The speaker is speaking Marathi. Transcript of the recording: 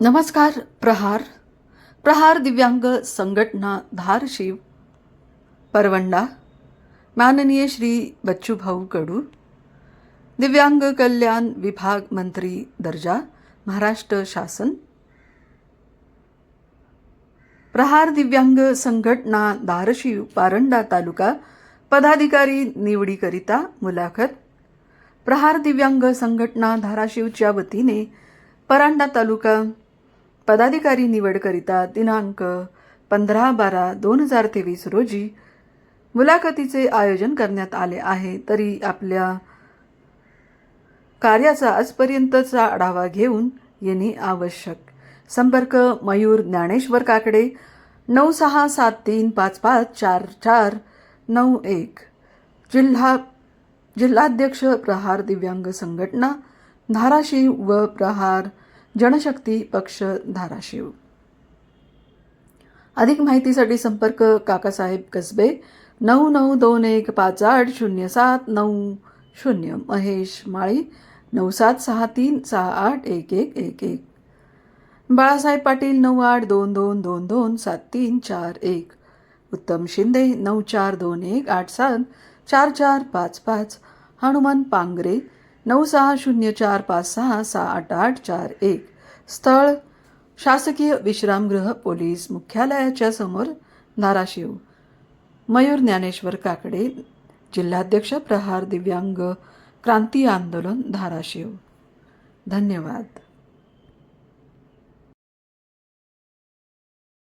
नमस्कार प्रहार. प्रहार दिव्यांग संघटना धारशिव परवंडा. माननीय श्री बच्चूभाऊ कडू दिव्यांग कल्याण विभाग मंत्री दर्जा महाराष्ट्र शासन. प्रहार दिव्यांग संघटना धारशिव पारंडा तालुका पदाधिकारी निवडीकरिता मुलाखत. प्रहार दिव्यांग संघटना धाराशिवच्या वतीने परांडा तालुका पदाधिकारी निवडकरिता दिनांक पंधरा बारा दोन हजार तेवीस रोजी मुलाखतीचे आयोजन करण्यात आले आहे. तरी आपल्या कार्याचा आजपर्यंतचा आढावा घेऊन येणे आवश्यक. संपर्क मयूर ज्ञानेश्वर काकडे नऊ सहा सात तीन पाच पाच चार चार नऊ एक. जिल्हा जिल्हाध्यक्ष प्रहार दिव्यांग संघटना धाराशिव व प्रहार जनशक्ती पक्ष धाराशिव. अधिक माहितीसाठी संपर्क काकासाहेब कसबे नऊ नऊ दोन एक पाच आठ शून्य सात नऊ शून्य महेश माळी नऊ सात सहा तीन सहा आठ एक एक एक एक. बाळासाहेब पाटील नऊ आठ दोन दोन दोन दोन सात तीन चार एक. उत्तम शिंदे नऊ चार दोन एक आठ सात चार चार पाच पाच. हनुमान पांगरे नऊ सहा शून्य चार पाच सहा सहा आठ आठ चार एक. स्थळ शासकीय विश्रामगृह पोलीस मुख्यालयाच्या समोर धाराशिव. मयूर ज्ञानेश्वर काकडे जिल्हाध्यक्ष प्रहार दिव्यांग क्रांती आंदोलन धाराशिव. धन्यवाद.